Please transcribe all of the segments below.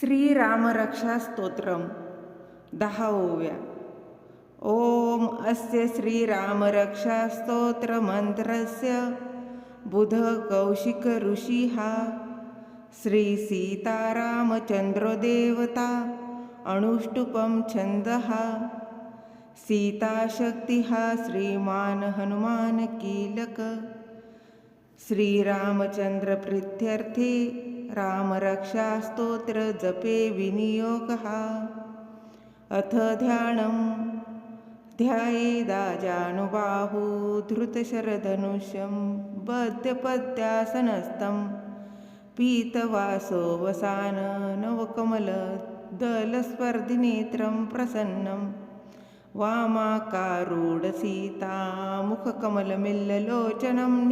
श्रीरामरक्षा स्तोत्रम दहा ओव्या ॐ अस्य श्रीरामरक्षा स्तोत्रमन्त्रस्य बुधकौशिकऋषिः श्रीसीतारामचन्द्रोदेवता अणुष्टुपं छन्दः सीताशक्तिः श्रीमान् हनुमान् कीलक रामरक्षास्तोत्र जपे विनियोगः अथ ध्यानं. ध्यायेदाजानुबाहू धृतशरधनुष्यं बद्धपद्यासनस्थं पीतवासोऽवसान नवकमलदलस्पर्धिनेत्रं प्रसन्नं. वामाकारूढसीता मुखकमलमिल्ललोचनं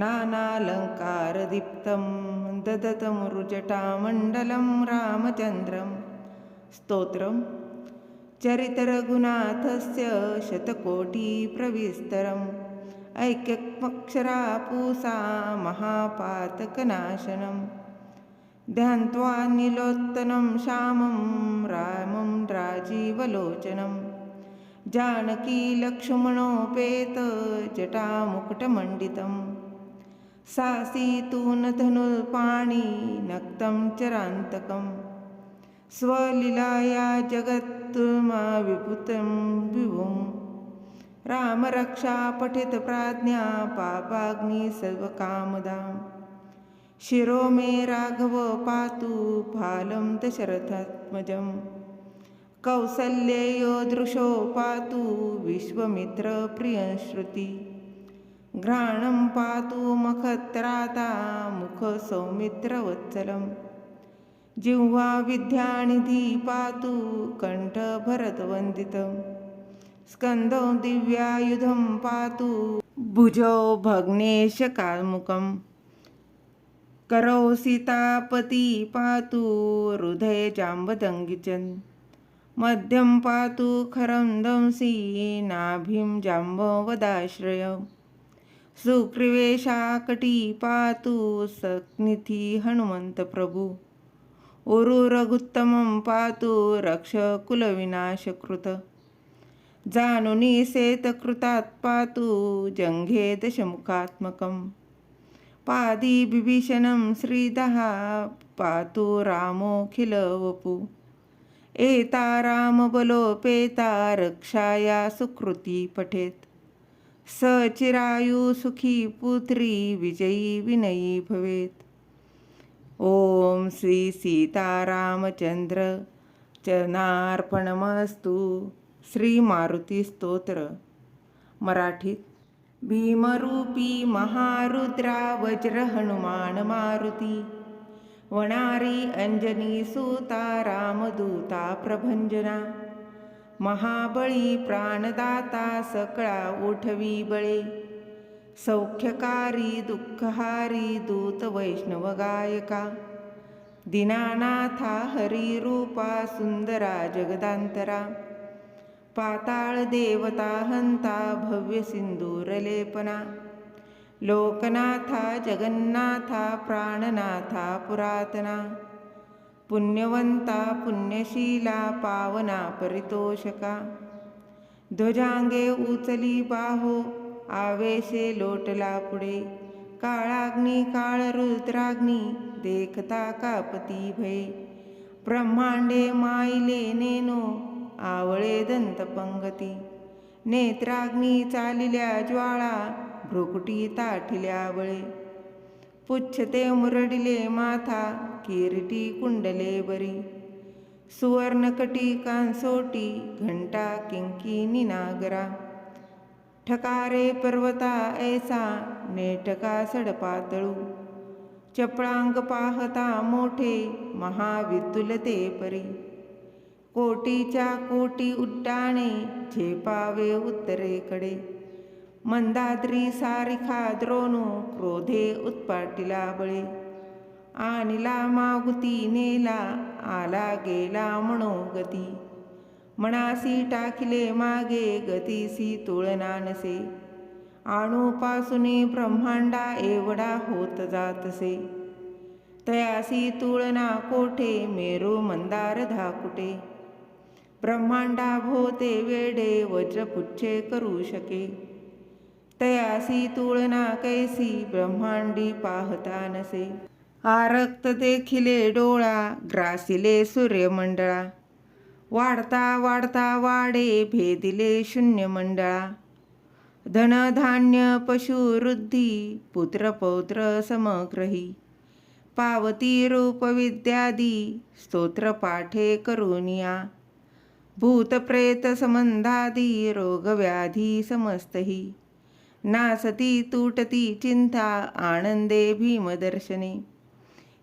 नानालङ्कारदीप्तं ददतमुरुजटामण्डलं रामचन्द्रं स्तोत्रं चरितरघुनाथस्य शतकोटिप्रविस्तरम् ऐक्यक्मक्षरापूसा महापातकनाशनं ध्यान्त्वा नीलोत्तनं श्यामं रामं राजीवलोचनं सासीतून सासीतूनधनुपाणि नक्तं चरान्तकं स्वलीलाया जगत्मा विभुतं विभुं. रामरक्षा पठितप्राज्ञा पापाग्नि सर्वकामदां. शिरो मे राघव पातु फालं दशरथात्मजं कौसल्ययो दृशो पातु विश्वमित्रप्रियश्रुति घ्राणं पातु मखत्राता मुखसौमित्रवत्सलं। जिह्वा विद्यानिधि पातु कण्ठभरतवन्दितम् स्कन्दौ दिव्यायुधं पातु भुजौ भग्नेशकामुकं करौ सीतापती पातु हृदये जाम्बदङ्गिचन्। मध्यं पातु खरं दंसी नाभिं जाम्बवदाश्रय सुग्रीवेशाकटी पातु सक्निधि हनुमन्तप्रभु उरुरघुत्तमं पातु रक्षकुलविनाशकृत। जानुनी सेतकृतात् पातु जङ्घे दशमुखात्मकं पादिविभीषणं श्रीदः पातु रामोऽखिलवपु एता रामबलोपेता रक्षाया सुकृती पठेत्। स सुखी पुत्री विजयी विनयी भवेत्। ओम श्री सीतारामचंद्र चरणार्पणमस्तु। श्री मारुती स्तोत्र। मराठीत भीमरूपी महारुद्रा वज्र हनुमान मारुती। वणारी अंजनी सुता रामदूता प्रभंजना। महाबळी प्राणदाता सकळा उठवी बळे. सौख्यकारी दुःखहारी दूत वैष्णव गायका. दिनानाथा हरिरूपा सुंदरा जगदांतरा. पाताळ देवता हंता भव्य सिंदूरलेपना लोकनाथा जगन्नाथा प्राणनाथा पुरातना. पुण्यवंता पुण्यशीला पावना परितोषका. ध्वजांगे उचली बाहो आवेशे लोटला पुढे. काळाग्नी काळ रुद्राग्नी देखता कापती भय. ब्रह्मांडे माईले नेनो आवळे दंतपंगती नेत्राग्नी चालिल्या ज्वाळा भ्रुकुटी ताठिल्या बळे. पुच्छते मुरडिले माथा किरीटी कुंडले बरी सुवर्णकटी कांसोटी घंटा किंकी निनागरा ठकारे पर्वता ऐसा नेटका सडपातळू चपळांग पाहता मोठे महावितुलते परी कोटीच्या कोटी उड्डाणे झेपावे उत्तरेकडे मंदाद्री सारिखा द्रोणू क्रोधे उत्पाटिला बळे. आणला मागुती नेला आला गेला मनोगती मनासी टाकिले मागे गतीसी तुळना नसे. आणूपासून ब्रह्मांडा एवढा होत जातसे. तयासी तुळना कोठे मेरू मंदार धाकुटे ब्रह्मांडा भोते वेडे वज्रपुच्छे करू शके. तयासी तुळना कैसी ब्रह्मांडी पाहता नसे. आरक्त देखिले डोळा ग्रासिले सूर्यमंडळा. वाढता वाढता वाडे भेदिले शून्य मंडळा धनधान्य पशुवृद्धी पुत्रपौत्र समग्रही. पावती रूप विद्यादी स्तोत्र पाठे करुनिया. भूतप्रेतसंबंधादी रोगव्याधी समस्तही. नासती तुटती चिंता आनंदे भीमदर्शने.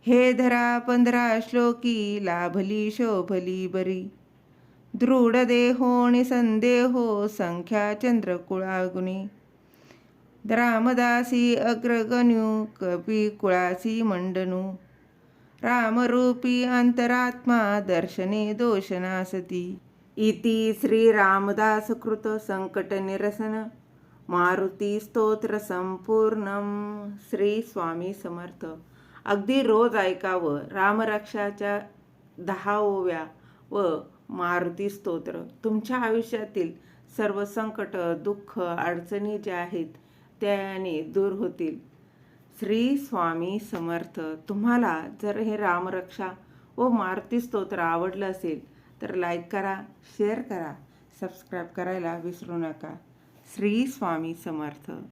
हे धरा पंधरा श्लोकी लाभली शोभली बरी. दृढ देहो संदेहो संख्या चंद्रकुळागुणी रामदासी अग्रगण्यू कपी कुळासी मंडनू. रामरूपी अंतरात्मा दर्शने दोषनासती. इति श्रीरामदासकृत संकट निरसन. मारुती स्तोत्र संपूर्णम श्री स्वामी समर्थ. अगदी रोज ऐकावं रामरक्षाच्या दहा ओव्या व मारुती स्तोत्र. तुमच्या आयुष्यातील सर्व संकट दुःख अडचणी ज्या आहेत त्याने दूर होतील. श्री स्वामी समर्थ. तुम्हाला जर हे रामरक्षा व मारुती स्तोत्र आवडलं असेल तर लाईक करा शेअर करा सबस्क्राईब करायला विसरू नका. श्री स्वामी समर्थ.